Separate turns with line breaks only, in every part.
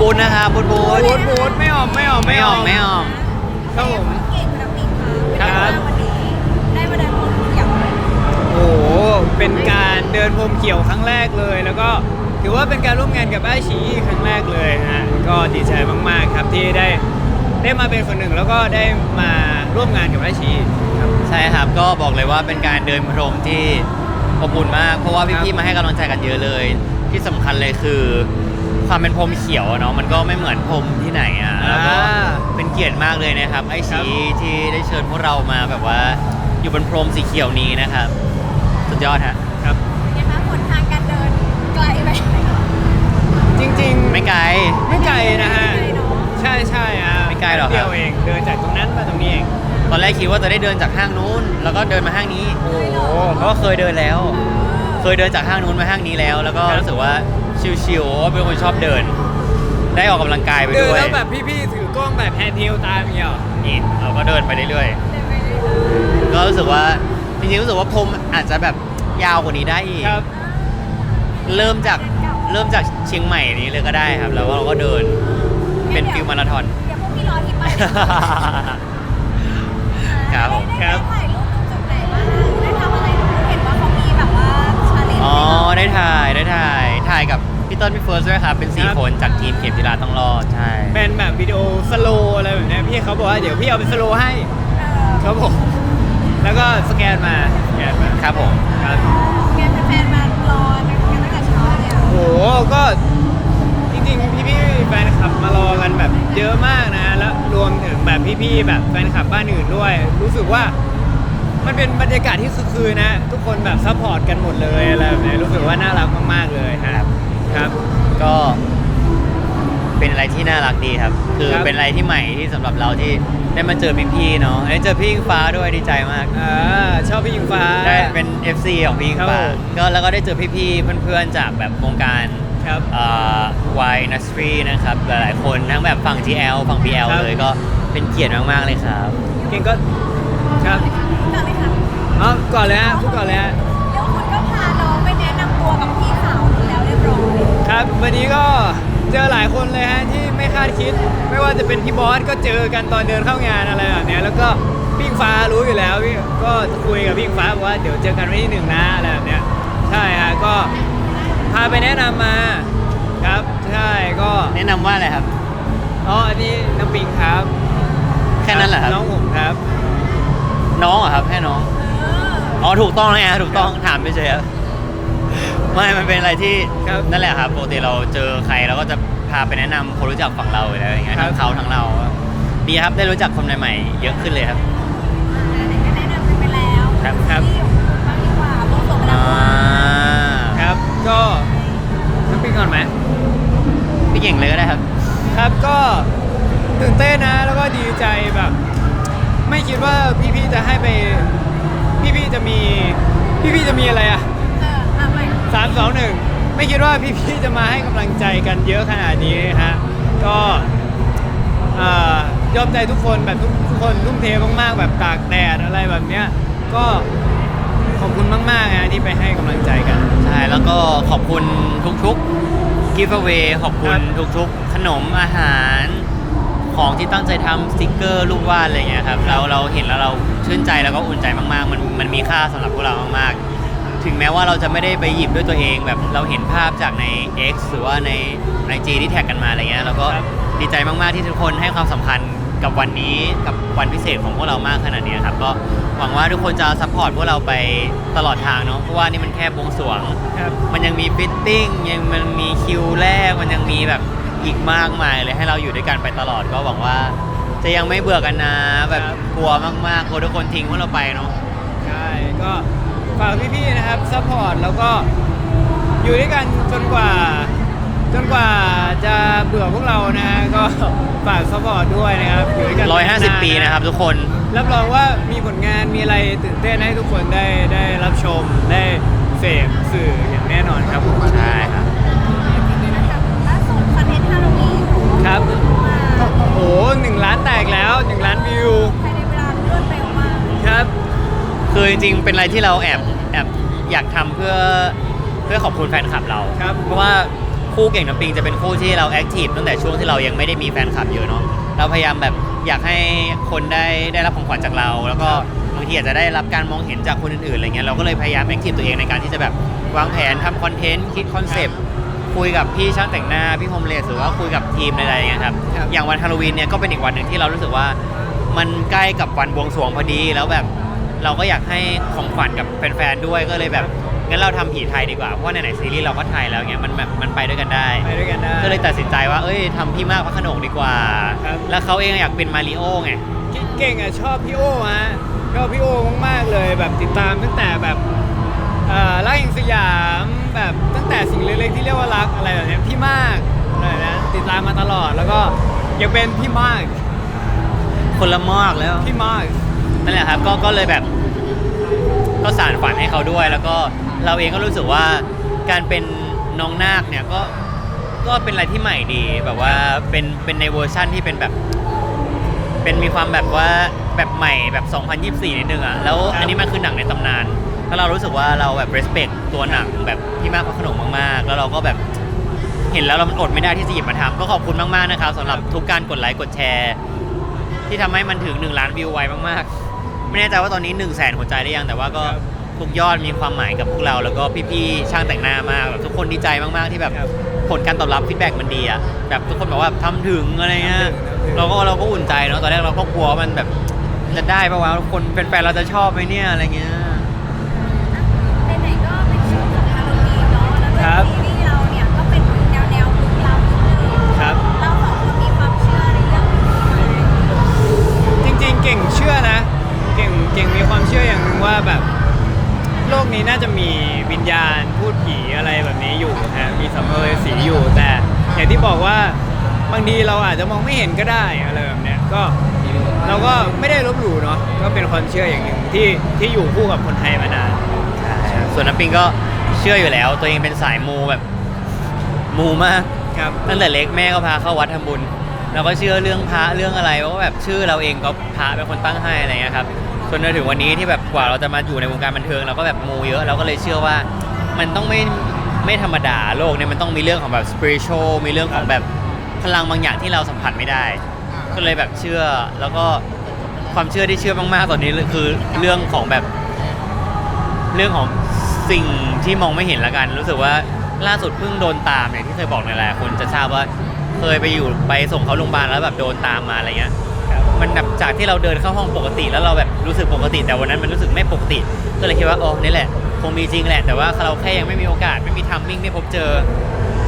พี่พี่ๆบุญบุญนะครับบุญบุญ
บูดบูดไม่ออกไม่ออก
ไม่ออกไม่ออก
ครับผม
เก่งระปิงค่ะ
ครับ
วันนี้ได้มาเดินพรมเขียว
โอ้โห เป็นการเดินพรมเขียวครั้งแรกเลย แล้วก็ถือว่าเป็นการร่วมงานกับไอชีครั้งแรกเลยฮะ ก็ดีใจมากๆครับที่ได้ได้มาเป็นคนหนึ่งแล้วก็ได้มาร่วมงานกับไอชีครับ
ใช่ครับก็บอกเลยว่าเป็นการเดินพรมที่อบอุ่นมาก เพราะว่า
ครับ
พี่ๆมาให้กำลังใจกันเยอะเลย ที่สำคัญเลยคือ ความเป็นพรมเขียวอะเนาะมันก็ไม่เหมือนพรมที่ไหนอะแล้วก็เป็นเกียรติมากเลยนะครับไอชีที่ได้เชิญพวกเรามาแบบว่า อยู่บนพรมสีเขียวนี้นะครับสุดยอดฮะ
ครับ
นะคะหนทางการเดินไกลไหม
จริงๆ
ไม่ไกล
ไม่ไกลนะฮะ
ไม่ไกลเนอะ
ใช่ใช่อะ
ไม่ไกลหรอกครับ
เดียวเองเดินจากตรงนั้นมาตรงนี้เอง
ตอนแรกคิดว่าจะได้เดินจากห้างนู้น แล้วก็เดินมาห้างนี้
โอ้โห
เพราะว่าเคยเดินแล้ว เคยเดินจากห้างนู้นมาห้างนี้แล้ว แล้วก็
ครับ
รู้สึกว่า ชิวๆเพราะว่าเป็นคนชอบเดิน ได้ออกกำลังกายไป
เดิน
ด้วย
แล้วแบบพี่ๆถือกล้องแบบแฮนด์เทลตามอย่างเงี้ยเหรอ
นี่เราก็เดินไปเรื่อย
เดินไปเรื่อย
ๆก็รู้สึกว่าจริงๆรู้สึกว่าพรมอาจจะแบบยาวกว่านี้ได้อีก
ครับ
เริ่มจากเริ่มจากเชียงใหม่นี้เลยก็ได้ครับ แล้วเราก็เดินเป็นฟิลมาราธอน
เดี๋ยวพวกพี่รอที่ไป
ครับผม
ได้ได้ถ่ายรูปตรงจุดไหนบ้างได้ทำอะไรเห็นว่าเขามีแบบว่าชาเลนจ์
อ๋อได้ถ่ายได้ถ่ายถ่ายกับ พี่ต้นพี่เฟิร์สด้วยครับ เป็นสี่
ครับ
คนจากทีมเข็มจิราต้องรอด ใช่
เป็นแบบวิดีโอสโลว์อะไรแบบเนี้ยพี่เขาบอกว่าเดี๋ยวพี่เอาเป็นสโลว์ให้
เออ
ครับผมแล้วก็สแกนมาสแกนมา
ครับผม
ครับ
งานแฟนๆมารอกันตั้งแต่เช้าเลยอะ
โอ้โหก็จริงๆพี่ๆแฟนคลับมารอกันแบบเยอะมากนะแล้วรวมถึงแบบพี่ๆแบบแฟนคลับบ้านอื่นด้วย รู้สึกว่ามันเป็นบรรยากาศที่คือคืนนะ ทุกคนแบบซัพพอร์ตกันหมดเลยอะไรแบบนี้รู้สึกว่าน่ารักมากๆเลยครับ ครับ
ก็เป็นอะไรที่น่ารักดีครับ คือ
ครับ
เป็นอะไรที่ใหม่ที่สำหรับเราที่ได้มาเจอพี่ๆเนาะได้เจอพี่อิงฟ้าด้วยดีใจมาก
อ่าชอบพี่ยิงฟ้า
ได้เป็น FC ของพี่อิงฟ้า
ครับผม
ก็แล้วก็ได้เจอพี่ๆเพื่อนๆจากแบบวงการ
ครับ
วายนัสทรีนะครับหลายๆคนทั้งแบบฝั่ง GL ฝั่ง BL
ครับ
เลยก็เป็นเกียรติมากๆเลยครับ
เก่งก็ครับ
ต่อเลยค่ะ
อ๋อก่อนเลยฮะพูดก่อนเลยฮะ ครับ วันนี้ก็เจอหลายคนเลยฮะที่ไม่คาดคิด ไม่ว่าจะเป็นพี่บอสก็เจอกันตอนเดินเข้างานอะไรแบบเนี้ยแล้วก็พี่อิงฟ้ารู้อยู่แล้วพี่ก็คุยกับพี่อิงฟ้าบอกว่าเดี๋ยวเจอกันวันที่หนึ่งนะอะไรแบบเนี้ยใช่ฮะก็พาไปแนะนำมาครับใช่ก็
แนะนำว่าอะไรครับ
อ๋ออันนี้น้ำปิงครับ
แค่นั้นเหรอครับ
น้องผมครับ
น้องเหรอครับแค่น้อง
เออ
อ๋อ ถูกต้องแล้วไงถูกต้อง ถามไปเฉยครับ ไม่มันเป็นอะไรที่
ครับ
นั่นแหละครับปกติเราเจอใครเราก็จะพาไปแนะนำคนรู้จักฝั่งเราอยู่แล้วอย่างเงี้ย
ครับ
ทั้งเขาทั้งเรา ดีครับได้รู้จักคนใหม่ๆเยอะขึ้นเลยครับ
ไหนๆก็แนะนำกันไปแล้ว
ครับ
ครับ
พี่ของคุณบ้างดีกว่าโปรโมทไปแล้
อ่าว
ครับ ก็น้ำปิงก่อนไหม
พี่เก่งเลยก็ได้ครับ
ครับก็ตื่นเต้นนะแล้วก็ดีใจแบบ ไม่คิดว่าพี่ๆจะให้ไป พี่ๆจะมี พี่ๆจะมีอะไรอะ
เอออะใหม่
สามสองหนึ่งไม่คิดว่าพี่ๆจะมาให้กำลังใจกันเยอะขนาดนี้ฮะก็อ่ายอมใจทุกคนแบบทุกทุกคนทุ่มเทมากๆ แบบตากแดดอะไรแบบเนี้ยก็ขอบคุณมากๆนะที่ไปให้กำลังใจกัน
ใช่แล้วก็ขอบคุณทุกๆ giveaway ขอบคุณทุกๆ ขนมอาหารของที่ตั้งใจทำสติกเกอร์รูปวาดอะไรเงี้ยครับเราเราเห็นแล้วเราชื่นใจแล้วก็อุ่นใจมากๆ มันมันมีค่าสำหรับพวกเรามากๆ ถึงแม้ว่าเราจะไม่ได้ไปหยิบด้วยตัวเองแบบเราเห็นภาพจากใน X หรือว่าในใน G ที่แท็กกันมาอะไรเงี้ยเราก็
ครับ
ดีใจมากๆที่ทุกคนให้ความสำคัญกับวันนี้กับวันพิเศษของพวกเรามากขนาดนี้ครับก็หวังว่าทุกคนจะซัพพอร์ตพวกเราไปตลอดทางเนาะเพราะว่านี่มันแค่บวงสรวง
ครับ
มันยังมีฟิตติ้งยังมันมีคิวแรกมันยังมีแบบอีกมากมายเลยให้เราอยู่ด้วยกันไปตลอดก็หวังว่า จะยังไม่เบื่อกันนะแบบ
ครับ
กลัวมากๆกลัวทุกคนทิ้งพวกเราไปเนาะ
ใช่ก็ ฝากพี่ๆนะครับซัพพอร์ตแล้วก็อยู่ด้วยกันจนกว่า จนกว่าจะเบื่อพวกเรานะฮะก็ฝากซัพพอร์ตด้วยนะครับอยู่ด้วยกัน
ร้อยห้าสิบ
นนๆ
ปีนะครับทุกคน
รับรองว่ามีผลงานมีอะไรตื่นเต้นให้ทุกคนได้ได้รับชมได้เสพสื่ออย่างแน่นอนครับผม
ใช่ครับ
ล่าสุดคอนเทนต์ฮาโลวีน
ครับ
มา
โอ้โหหนึ่งล้านแตกแล้วหนึ่งล้านวิว
ภายในเวลารวดเร็วมาก
ครับ
คือจ ริง ๆ เป็นอะไรที่เราแอบแอบอยากทำเพื่อเพื่อขอบคุณแฟนคลับเรา
ครับ
เพราะว่าคู่เก่งน้ำปิงจะเป็นคู่ที่เราแอคทีฟตั้งแต่ช่วงที่เรายังไม่ได้มีแฟนคลับเยอะเนาะเราพยายามแบบอยากให้คนได้ได้รับของขวัญจากเรา แล้วก็บางทีอาจจะได้รับการมองเห็นจากคนอื่นๆอะไรเงี้ยเราก็เลยพยายามแอคทีฟตัวเองในการที่จะแบบวางแผนทำคอนเทนต์คิดคอนเซปต์คุยกับพี่ช่างแต่งหน้าพี่โฮมเลสหรือว่าคุยกับทีมอะไรๆเงี้ยครับ
ครับ
อย่างวันฮาโลวีนเนี่ยก็เป็นอีกวันหนึ่งที่เรารู้สึกว่า มันใกล้กับวันบวงสรวงพอดีแล้วแบบ เราก็อยากให้ของขวัญกับแฟนๆด้วยก็เลยแบบงั้นเราทำผีไทยดีกว่าเพราะว่าในไหนๆซีรีส์เราก็ไทยแล้วเงี้ยมันแบบมันไปด้วยกันได้
ไปด้วยกันได้
ก็เลยตัดสินใจว่าเอ้ยทำพี่มากพระโขนงดีกว่า
ครับ
แล้วเขาเองอยากเป็นมาริโอไง
เก่งอะชอบพี่โอฮะชอบพี่โอมากๆเลยแบบติดตามตั้งแต่แบบเอ่อรักแห่งสยามแบบตั้งแต่สิ่งเล็กๆที่เรียกว่ารักอะไรแบบเนี้ยพี่มากอะไรนะติดตามมาตลอดแล้วก็ยังเป็นพี่มาก
คนละมากแล้ว
พี่มาก
นั่นแหละครับก็ก็เลยแบบก็สานฝันให้เขาด้วย แล้วก็เราเองก็รู้สึกว่าการเป็นน้องนาคเนี่ยก็ก็เป็นอะไรที่ใหม่ดีแบบว่าเป็นเป็นในเวอร์ชั่นที่เป็นแบบ เป็นมีความแบบว่าแบบใหม่แบบ 2024 นิดนึงอะแล้ว
ครับ
อันนี้มันคือหนังในตำนานแล้วเรารู้สึกว่าเราแบบ respect ตัวหนังแบบพี่มากพระโขนงมากๆ แล้วเราก็แบบเห็นแล้วเรามันอดไม่ได้ที่จะหยิบมาทำก็ขอบคุณมากๆนะครับสำหรับทุกการกดไลค์กดแชร์ ที่ทำให้มันถึง1ล้านวิวไวมากๆ ไม่แน่ใจว่าตอนนี้1 0 0 0 0แสนหัวใจได้ยังแต่ว่าก็
ครับ
ทุกยอดมีความหมายกับพวกเรา แล้วก็พี่ๆช่างแต่งหน้ามากแบบทุกคนดีใจมากๆที่แบบ
ครับ
ผลการตอบรับฟีดแบ็กมันดีอะแบบทุกคนบอกว่าทำถึงอะไรเงี้ย
ทำถึง
เราก็เราก็อุ่นใจเนาะตอนแรกเราก็กลัวว่ามันแบบจะได้ปะวะคนแฟนๆเราจะชอบไหมเนี่ยอะไรเงี้ย
เห็
นก็ได้อะไรแบบเนี้ยก็เราก็ไม่ได้ลบหลู่เนาะก็เป็นความเชื่ออย่างหนึ่งที่ที่อยู่คู่กับคนไทยมานาน
ส่วนน้ำปิงก็เชื่ออยู่แล้ว ตัวเองเป็นสายมูแบบมูมาก
ครับ
ตั้งแต่เล็กแม่ก็พาเข้าวัดทำบุญเราก็เชื่อเรื่องพระเรื่องอะไรเพราะว่าแบบชื่อเราเองก็พระเป็นคนตั้งให้อะไรเงี้ยครับจนมาถึงวันนี้ที่แบบกว่าเราจะมาอยู่ในวงการบันเทิงเราก็แบบมูเยอะเราก็เลยเชื่อว่ามันต้องไม่ไม่ธรรมดาโลกเนี่ยมันต้องมีเรื่องของแบบ spiritual มีเรื่องของแบบ พลังบางอย่างที่เราสัมผัสไม่ได้ ก็เลยแบบเชื่อแล้วก็ความเชื่อที่เชื่อมากๆตอนนี้คือเรื่องของแบบเรื่องของสิ่งที่มองไม่เห็นละกัน รู้สึกว่าล่าสุดเพิ่งโดนตามอย่างที่เคยบอกในหลายๆคนจะทราบว่าเคยไปอยู่ไปส่งเขาโรงพยาบาลแล้วแบบโดนตามมาอะไรเงี้ยมันแบบจากที่เราเดินเข้าห้องปกติ แล้วเราแบบรู้สึกปกติ แต่วันนั้นมันรู้สึกไม่ปกติ ก็เลยคิดว่าโอ้นี่แหละ คงมีจริงแหละ แต่ว่าเราแค่ยังไม่มีโอกาสไม่มีทัมมิ่งไม่พบเจอ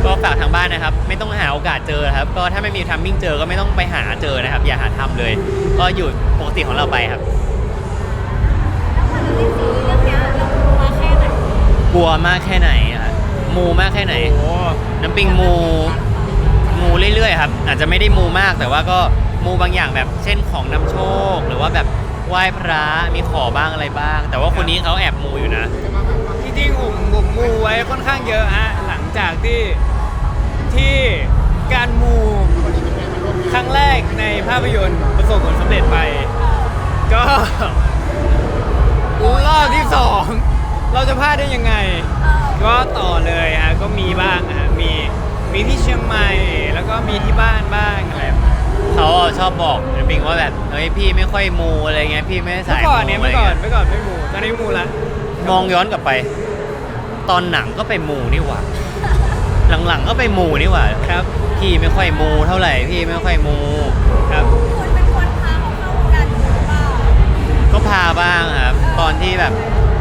ก็ฝากทางบ้านนะครับ ไม่ต้องหาโอกาสเจอครับ ก็ถ้าไม่มีทัมมิ่งเจอก็ไม่ต้องไปหาเจอนะครับ อย่าหาทำเลย ก็อยู่ปกติของเราไปครับ
แล้วพอเราเล่นซีรีส์เรื่องเนี้ยเรากลัวแค่ไหน
กลัวมากแค่ไหนอะครับมูมากแค่ไหน
โอ้
น้ำปิงมู มูเรื่อยๆครับ อาจจะไม่ได้มูมากแต่ว่าก็มูบางอย่างแบบเช่นของนำโชค หรือว่าแบบไหว้พระมีขอบ้างอะไรบ้าง แต่ว่าคนนี้เขาแอบมูอยู่นะ
จริงๆผมผมมูไว้ค่อนข้างเยอะฮะหลังจากที่ ที่การมูครั้งแรกในภาพยนตร์ประสบผลสำเร็จไป ก็รอบที่สองเราจะพลาดได้ยังไง
เออ
ก็ต่อเลยฮะก็มีบ้างฮะมีมีที่เชียงใหม่ แล้วก็มีที่บ้านบ้างอะไรแบบนี้
เขาชอบบอกน้ำปิงว่าแบบเฮ้ยพี่ไม่ค่อยมูอะไรเงี้ยพี่ไม่ได้
เมื่
สา
อยก่อนเนี่ยะเมื่อ
ไร
ก่อน
งี้ย
เมื่อก่อนไม่มูตอนนี้มูละ
มองย้อนกลับไป ตอนหนังก็ไปมูนี่หว่า หลังๆก็ไปมูนี่หว่า
ครับ
พี่ไม่ค่อยมูเท่าไหร่พี่ไม่ค่อยมู
ครับ
คุณเป็นคนพาเขาเข้าวงการหรือเปล่า
ก็พาบ้างครับตอนที่แบบ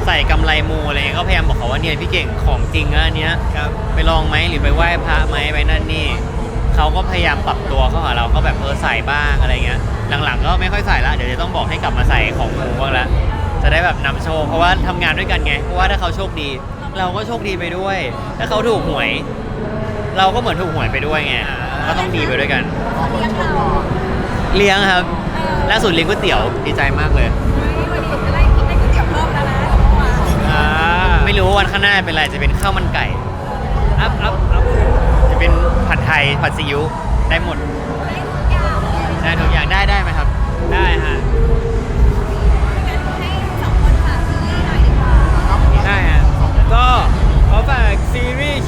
ใส่กำไรมูอะไรเงี้ยก็พยายามบอกเขาว่าเนี่ยพี่เก่งของจริงนะอันเนี้ย
ครับ
ไปลองไหมหรือไปไหว้พระไหมไปนั่นนี่เขาก็พยายามปรับตัวเข้าหาเราก็แบบเออใส่บ้างอะไรเงี้ยหลังๆ ก็ไม่ค่อยใส่ละเดี๋ยวจะต้องบอกให้กลับมาใส่ของหมูบ้างละจะได้แบบนำโชคเพราะว่าทำงานด้วยกันไงเพราะว่าถ้าเขาโชคดี เราก็โชคดีไปด้วย ถ้าเขาถูกหวย เราก็เหมือนถูกหวยไปด้วยไงก็ต้องดีไปด้วยกัน
เขาเลี้ยงเรา
เลี้ยงครับ
เออ
ล่าสุดเลี้ยงก๋วยเตี๋ยวดีใจมากเลย
เฮ้ยวันนี้จะได้กินได้ก๋วยเตี๋ยวเพิ่มแล้วนะเมื่อวาน
อ่า
ไม่รู้ว่าวันข้างหน้าเป็นอะไรจะเป็นข้าวมันไก่
อัพอัพอัพ
จะเป็นผัดไทยผัดซีอิ๊วได้หมด
ได้ทุกอย่างเลย
ได้ทุกอย่างได้ได้ไหมครับ
ได้ฮะ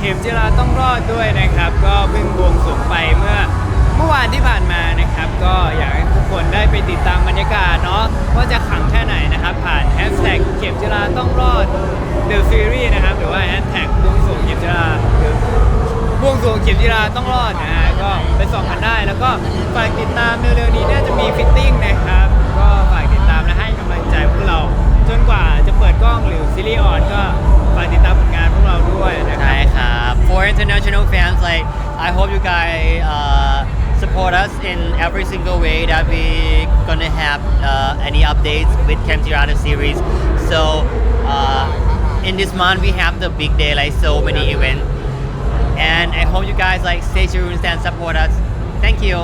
ได้ฮะก็ขอฝากซีรีส์เข็มจิราต้องรอดด้วยนะครับานที่ผ่านมานะครับ ก็อยากให้ทุกคนได้ไปติดตามบรรยากาศเนาะว่าจะขังแค่ไหนนะครับ ผ่านแฮชแท็กเข็มจิราต้องรอด The Series นะครับ หรือว่าแฮชแท็กบวงสรวงเข็มจิราหรือบวงสรวงเข็มจิราต้องรอดนะฮะก็ไปส่องกันได้ แล้วก็ฝากติดตามเร็วๆนี้เนี่ยจะมีฟิตติ้งนะครับ ก็ฝากติดตามและให้กำลังใจพวกเรา จนกว่าจะเปิดกล้องหรือซีรีส์ออนก็ ฝากติดตามผลงานพวกเราด้วยนะครั
ใช่ครับ for international fans like I hope you guys uh, support us in every single way that we gonna have uh, any updates with Camp Tirada series so uh, in this month we have the big day like so many events and I hope you guys like stay tuned and support us thank you